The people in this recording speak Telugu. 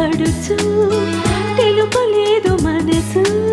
పడుచు. తెలుపలేదు మనసు.